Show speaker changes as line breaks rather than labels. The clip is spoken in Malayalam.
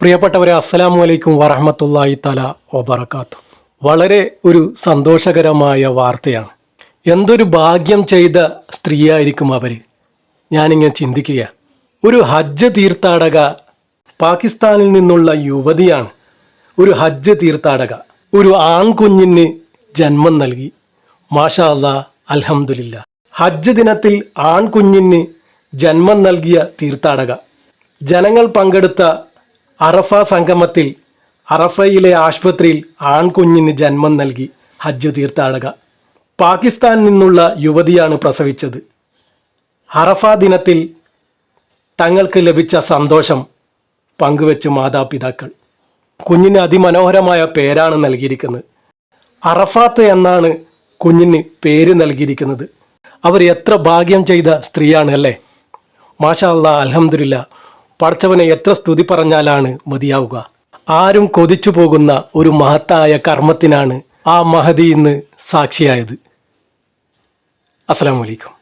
പ്രിയപ്പെട്ടവരെ അസ്സലാമു അലൈക്കും വറഹമത്തല്ലായി തല ഒബറക്കാത്തു വളരെ ഒരു സന്തോഷകരമായ വാർത്തയാണ്. എന്തൊരു ഭാഗ്യം ചെയ്ത സ്ത്രീയായിരിക്കും അവർ ഞാനിങ്ങനെ ചിന്തിക്കുക ഒരു ഹജ്ജ് തീർത്ഥാടക പാകിസ്ഥാനിൽ നിന്നുള്ള യുവതിയാണ് ഒരു ഹജ്ജ് തീർത്ഥാടക. ഒരു ആൺകുഞ്ഞിന് ജന്മം നൽകി. മാഷാ അല്ലാ ഹജ്ജ് ദിനത്തിൽ ആൺകുഞ്ഞിന് ജന്മം നൽകിയ തീർത്ഥാടക. ജനങ്ങൾ പങ്കെടുത്ത അറഫ സംഗമത്തിൽ അറഫയിലെ ആശുപത്രിയിൽ ആൺകുഞ്ഞിന് ജന്മം നൽകി ഹജ്ജ് തീർത്ഥാടക. പാകിസ്ഥാനിൽ നിന്നുള്ള യുവതിയാണ് പ്രസവിച്ചത്. അറഫ ദിനത്തിൽ തങ്ങൾക്ക് ലഭിച്ച സന്തോഷം പങ്കുവെച്ചു മാതാപിതാക്കൾ. കുഞ്ഞിന് അതിമനോഹരമായ പേരാണ് നൽകിയിരിക്കുന്നത്. അറഫാത്ത് എന്നാണ് കുഞ്ഞിന് പേര് നൽകിയിരിക്കുന്നത്. അവർ എത്ര ഭാഗ്യം ചെയ്ത സ്ത്രീയാണ് അല്ലേ? മാഷാ അല്ലാ അൽഹംദുലില്ല. പടച്ചവനെ എത്ര സ്തുതി പറഞ്ഞാലാണ് മതിയാവുക. ആരും കൊതിച്ചു പോകുന്ന ഒരു മഹത്തായ കർമ്മത്തിനാണ് ആ മഹതി ഇന്ന് സാക്ഷിയായത്. അസ്സാം അലൈക്കും.